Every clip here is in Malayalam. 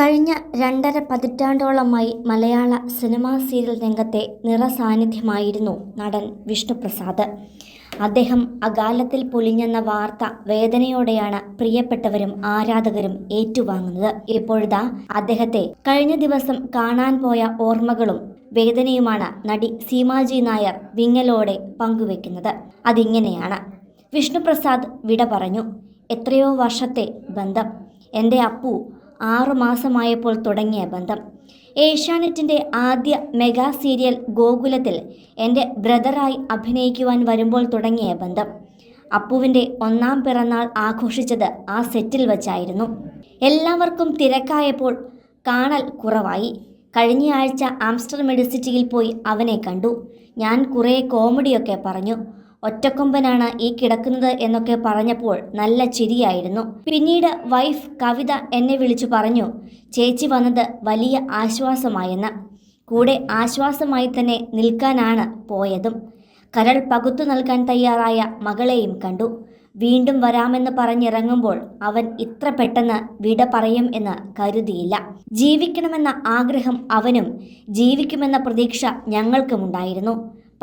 കഴിഞ്ഞ രണ്ടര പതിറ്റാണ്ടോളമായി മലയാള സിനിമാ സീരിയൽ രംഗത്തെ നിറസാന്നിധ്യമായിരുന്നു നടൻ വിഷ്ണുപ്രസാദ്. അദ്ദേഹം അകാലത്തിൽ പൊലിഞ്ഞെന്ന വാർത്ത വേദനയോടെയാണ് പ്രിയപ്പെട്ടവരും ആരാധകരും ഏറ്റുവാങ്ങുന്നത്. ഇപ്പോഴിതാ അദ്ദേഹത്തെ കഴിഞ്ഞ ദിവസം കാണാൻ പോയ ഓർമ്മകളും വേദനയുമാണ് നടി സീമാജി നായർ വിങ്ങലോടെ പങ്കുവെക്കുന്നത്. അതിങ്ങനെയാണ്. വിഷ്ണുപ്രസാദ് വിട പറഞ്ഞു എത്രയോ വർഷത്തെ ബന്ധം. എന്റെ അപ്പു ആറുമാസമായപ്പോൾ തുടങ്ങിയ ബന്ധം. ഏഷ്യാനെറ്റിന്റെ ആദ്യ മെഗാ സീരിയൽ ഗോകുലത്തിൽ എന്റെ ബ്രദറായി അഭിനയിക്കുവാൻ വരുമ്പോൾ തുടങ്ങിയ ബന്ധം. അപ്പുവിന്റെ ഒന്നാം പിറന്നാൾ ആഘോഷിച്ചത് ആ സെറ്റിൽ വച്ചായിരുന്നു. എല്ലാവർക്കും തിരക്കായപ്പോൾ കാണൽ കുറവായി. കഴിഞ്ഞയാഴ്ച ആംസ്റ്റർ മെഡിസിറ്റിയിൽ പോയി അവനെ കണ്ടു. ഞാൻ കുറേ കോമഡിയൊക്കെ പറഞ്ഞു. ഒറ്റക്കൊമ്പനാണ് ഈ കിടക്കുന്നത് എന്നൊക്കെ പറഞ്ഞപ്പോൾ നല്ല ചിരിയായിരുന്നു. പിന്നീട് വൈഫ് കവിത എന്നെ വിളിച്ചു പറഞ്ഞു ചേച്ചി വന്നത് വലിയ ആശ്വാസമായെന്ന്. കൂടെ ആശ്വാസമായി തന്നെ നിൽക്കാനാണ് പോയതും. കരൾ പകുത്തു നൽകാൻ തയ്യാറായ മകളെയും കണ്ടു. വീണ്ടും വരാമെന്ന് പറഞ്ഞിറങ്ങുമ്പോൾ അവൻ ഇത്ര പെട്ടെന്ന് വിട പറയും എന്ന് കരുതിയില്ല. ജീവിക്കണമെന്ന ആഗ്രഹം അവനും ജീവിക്കുമെന്ന പ്രതീക്ഷ ഞങ്ങൾക്കുമുണ്ടായിരുന്നു.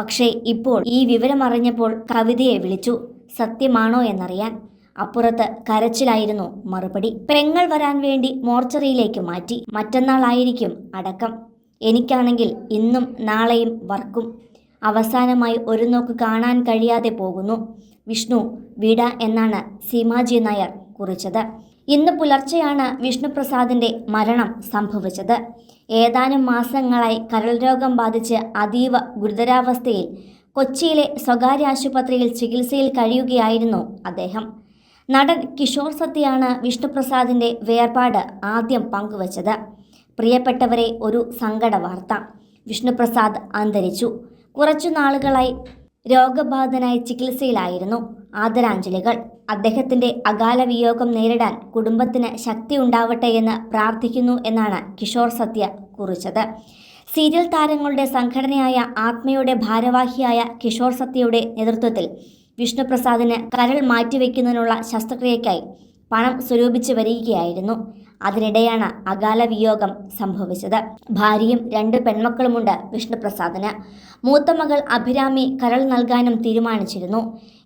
പക്ഷേ ഇപ്പോൾ ഈ വിവരമറിഞ്ഞപ്പോൾ കവിതയെ വിളിച്ചു. സത്യമാണോ എന്നറിയാൻ അപ്പുറത്ത് കരച്ചിലായിരുന്നു മറുപടി. പെങ്ങൾ വരാൻ വേണ്ടി മോർച്ചറിയിലേക്ക് മാറ്റി. മറ്റന്നാളായിരിക്കും അടക്കം. എനിക്കാണെങ്കിൽ ഇന്നും നാളെയും വർക്കും. അവസാനമായി ഒരു നോക്ക് കാണാൻ കഴിയാതെ പോകുന്നു. വിഷ്ണു വിട എന്നാണ് സീമാജി നായർ കുറിച്ചത്. ഇന്ന് പുലർച്ചെയാണ് വിഷ്ണുപ്രസാദിന്റെ മരണം സംഭവിച്ചത്. ഏതാനും മാസങ്ങളായി കരൾ രോഗം ബാധിച്ച് അതീവ ഗുരുതരാവസ്ഥയിൽ കൊച്ചിയിലെ സ്വകാര്യ ആശുപത്രിയിൽ ചികിത്സയിൽ കഴിയുകയായിരുന്നു അദ്ദേഹം. നടൻ കിഷോർ സത്യാണ് വിഷ്ണുപ്രസാദിന്റെ വേർപാട് ആദ്യം പങ്കുവച്ചത്. പ്രിയപ്പെട്ടവരെ ഒരു സങ്കട വാർത്ത. വിഷ്ണുപ്രസാദ് അന്തരിച്ചു. കുറച്ചു നാളുകളായി രോഗബാധിതനായി ചികിത്സയിലായിരുന്നു. ആദരാഞ്ജലികൾ. അദ്ദേഹത്തിന്റെ അകാല വിയോഗം നേരിടാൻ കുടുംബത്തിന് ശക്തി ഉണ്ടാവട്ടെ എന്ന് പ്രാർത്ഥിക്കുന്നു എന്നാണ് കിഷോർ സത്യ കുറിച്ചത്. സീരിയൽ താരങ്ങളുടെ സംഘടനയായ ആത്മയുടെ ഭാരവാഹിയായ കിഷോർ സത്യയുടെ നേതൃത്വത്തിൽ വിഷ്ണുപ്രസാദിന് കരൾ മാറ്റിവെക്കുന്നതിനുള്ള ശസ്ത്രക്രിയയ്ക്കായി പണം സ്വരൂപിച്ചു വരികയായിരുന്നു. അതിനിടെയാണ് അകാല വിയോഗം സംഭവിച്ചത്. ഭാര്യയും രണ്ട് പെൺമക്കളുമുണ്ട് വിഷ്ണുപ്രസാദിന്. മൂത്ത മകൾ അഭിരാമി കരൾ നൽകാനും തീരുമാനിച്ചിരുന്നു.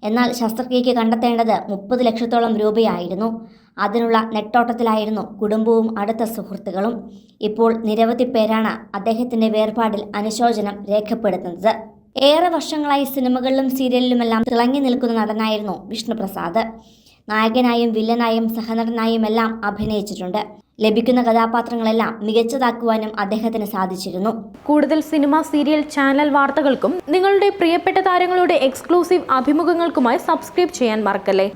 എന്നാൽ ശസ്ത്രക്രിയയ്ക്ക് കണ്ടെത്തേണ്ടത് മുപ്പത് ലക്ഷത്തോളം രൂപയായിരുന്നു. അതിനുള്ള നെട്ടോട്ടത്തിലായിരുന്നു കുടുംബവും അടുത്ത സുഹൃത്തുക്കളും. ഇപ്പോൾ നിരവധി പേരാണ് അദ്ദേഹത്തിന്റെ വേർപാടിൽ അനുശോചനം രേഖപ്പെടുത്തുന്നത്. ഏറെ വർഷങ്ങളായി സിനിമകളിലും സീരിയലിലുമെല്ലാം തിളങ്ങി നിൽക്കുന്ന നടനായിരുന്നു വിഷ്ണുപ്രസാദ്. നായകനായും വില്ലനായും സഹനടനായും എല്ലാം അഭിനയിച്ചിട്ടുണ്ട്. ലഭിക്കുന്ന കഥാപാത്രങ്ങളെല്ലാം മികച്ചതാക്കുവാനും അദ്ദേഹത്തിന് സാധിച്ചിരുന്നു. കൂടുതൽ സിനിമ സീരിയൽ ചാനൽ വാർത്തകൾക്കും നിങ്ങളുടെ പ്രിയപ്പെട്ട താരങ്ങളുടെ എക്സ്ക്ലൂസീവ് അഭിമുഖങ്ങൾക്കുമായി സബ്സ്ക്രൈബ് ചെയ്യാൻ മറക്കല്ലേ?